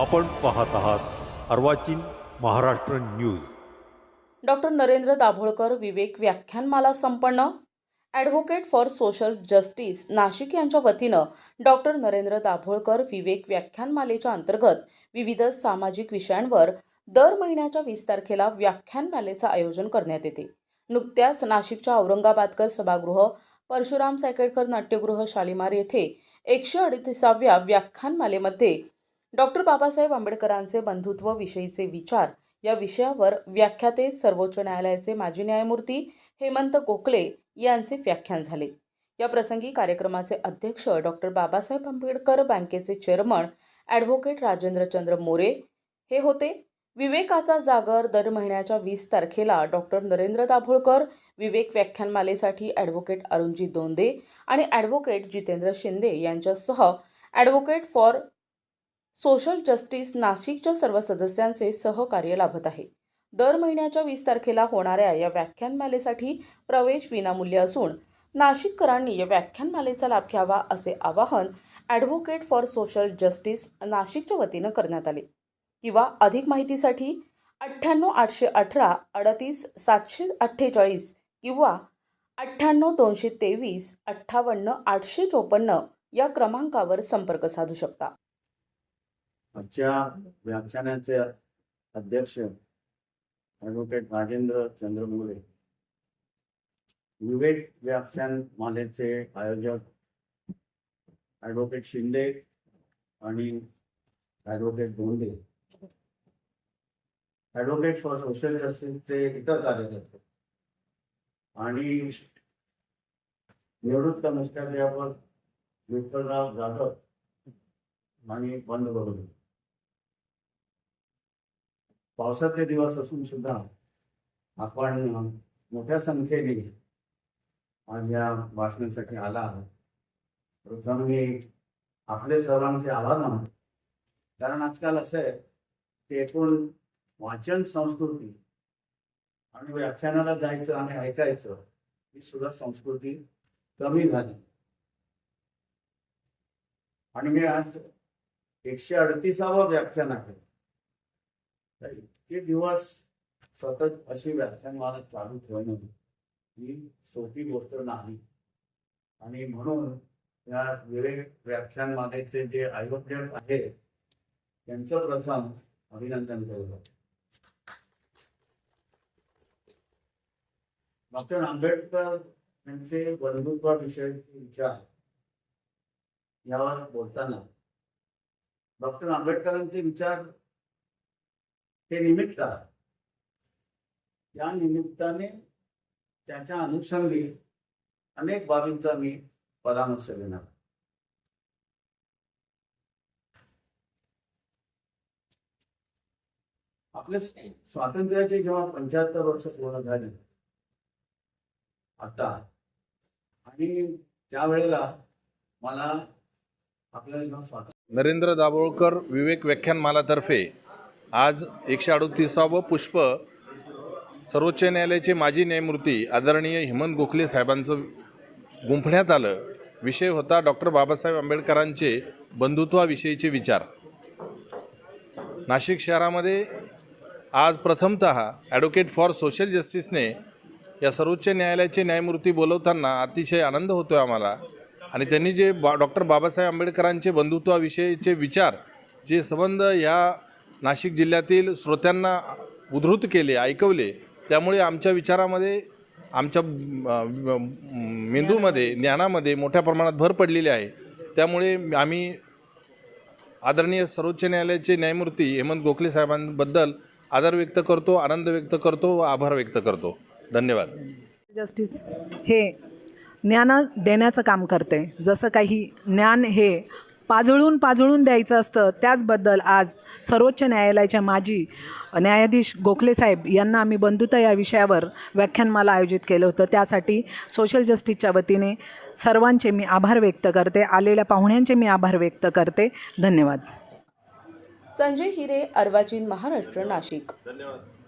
आपण पाहत आहात अर्वाचीन महाराष्ट्र न्यूज. डॉक्टर नरेंद्र दाभोळकर विवेक व्याख्यानमाला संपन्न. Advocate for social justice Nashik यांच्या वतीनं डॉक्टर नरेंद्र दाभोळकर विवेक व्याख्यानमालेच्या अंतर्गत विविध सामाजिक विषयांवर दर महिन्याच्या वीस तारखेला व्याख्यानमालेचं आयोजन करण्यात येते. नुकत्याच नाशिकच्या औरंगाबादकर सभागृह परशुराम सायकेडकर नाट्यगृह शालिमार येथे एकशे अडतीसाव्या व्याख्यानमालेमध्ये डॉक्टर बाबासाहेब आंबेडकरांचे बंधुत्व विषयीचे विचार या विषयावर व्याख्याते सर्वोच्च न्यायालयाचे माजी न्यायमूर्ती हेमंत गोखले यांचे व्याख्यान झाले. या प्रसंगी कार्यक्रमाचे अध्यक्ष डॉक्टर बाबासाहेब आंबेडकर बँकेचे चेअरमन ॲडव्होकेट राजेंद्रचंद्र मोरे हे होते. विवेकाचा जागर दर महिन्याच्या वीस तारखेला डॉक्टर नरेंद्र दाभोळकर विवेक व्याख्यानमालेसाठी ॲडव्होकेट अरुणजी दोंदे आणि ॲडव्होकेट जितेंद्र शिंदे यांच्यासह ॲडव्होकेट फॉर सोशल जस्टिस नाशिकच्या सर्व सदस्यांचे सहकार्य लाभत आहे. दर महिन्याच्या वीस तारखेला होणाऱ्या या व्याख्यानमालेसाठी प्रवेश विनामूल्य असून नाशिककरांनी या व्याख्यानमालेचा लाभ घ्यावा असे आवाहन ॲडव्होकेट फॉर सोशल जस्टिस नाशिकच्या वतीनं करण्यात आले. किंवा अधिक माहितीसाठी अठ्ठ्याण्णव आठशे अठरा अडतीस सातशे अठ्ठेचाळीस किंवा अठ्ठ्याण्णव दोनशे तेवीस अठ्ठावन्न आठशे चोपन्न या क्रमांकावर संपर्क साधू शकता. आजच्या व्याख्यानाचे अध्यक्ष ॲडव्होकेट राजेंद्र चंद्रमुले विवेक व्याख्यान मालेचे आयोजक ॲडव्होकेट शिंदे आणि advocate Gonde. Advocate for social जस्टिसचे इतर कार्यकर्ते आणि निवृत्त मुख्याध्यापक विठ्ठलराव जाधव आणि बंद करून पावसाचे दिवस असून सुद्धा आपण मोठ्या संख्येने आज या भाषणासाठी आला आहोत. प्रथम मी आपले सर्वांचे आभार मानतो. कारण आजकाल असं आहे की एकूण वाचन संस्कृती आणि व्याख्यानाला जायचं आणि ऐकायचं ही सुद्धा संस्कृती कमी झाली. आणि मी आज एकशे अडतीसावं व्याख्यान आहे. तर इतके दिवस सतत अशी व्याख्यानमाला चालू ठेवणं ही सोपी गोष्ट नाही. आणि म्हणून या विवेक व्याख्यानमालेचे जे आयोजक आहेत त्यांचं प्रथम अभिनंदन करतो. डॉक्टर आंबेडकर यांचे बंधुत्वाविषयीचे विचार यावर बोलताना डॉक्टर आंबेडकरांचे विचार हे निमित्त या निमित्ताने त्याच्या अनुषंगी अनेक बाबींचा मी परामर्श देणार आपल्या स्वातंत्र्याचे जेव्हा पंच्याहत्तर वर्ष पूर्ण झाली आता आणि त्यावेळेला मला आपल्याला जेव्हा स्वातंत्र्य नरेंद्र दाभोळकर विवेक व्याख्यानमालातर्फे आज एकशे अडतीसावं पुष्प सर्वोच्च न्यायालयाचे माजी न्यायमूर्ती आदरणीय हेमंत गोखले साहेबांचं गुंफण्यात आलं. विषय होता डॉक्टर बाबासाहेब आंबेडकरांचे बंधुत्वाविषयीचे विचार. नाशिक शहरामध्ये आज प्रथमत ॲडव्होकेट फॉर सोशल जस्टिसने या सर्वोच्च न्यायालयाचे न्यायमूर्ती बोलवताना अतिशय आनंद होतो आहे आम्हाला. आणि त्यांनी जे बा डॉक्टर बाबासाहेब आंबेडकरांचे बंधुत्वाविषयीचे विचार जे संबंध या नाशिक जिल्ह्यातील श्रोत्यांना उद्धृत केले ऐकवले. त्यामुळे आमच्या विचारामध्ये आमच्या मेंदूमध्ये ज्ञानामध्ये मोठ्या प्रमाणात भर पडलेली आहे. त्यामुळे आम्ही आदरणीय सर्वोच्च न्यायालयाचे न्यायमूर्ती हेमंत गोखले साहेबांबद्दल आदर व्यक्त करतो आनंद व्यक्त करतो व आभार व्यक्त करतो. धन्यवाद. जस्टिस हे ज्ञान देण्याचं काम करते. जसं काही ज्ञान हे पाजळून पाजळून द्यायचं असतं. त्याचबद्दल आज सर्वोच्च न्यायालयाच्या माजी न्यायाधीश गोखले साहेब यांना आम्ही बंधुता या विषयावर व्याख्यानमाला आयोजित केलं होतं. त्यासाठी सोशल जस्टिसच्या वतीने सर्वांचे मी आभार व्यक्त करते. आलेल्या पाहुण्यांचे मी आभार व्यक्त करते. धन्यवाद. संजय हिरे अर्वाचीन महाराष्ट्र नाशिक. धन्यवाद.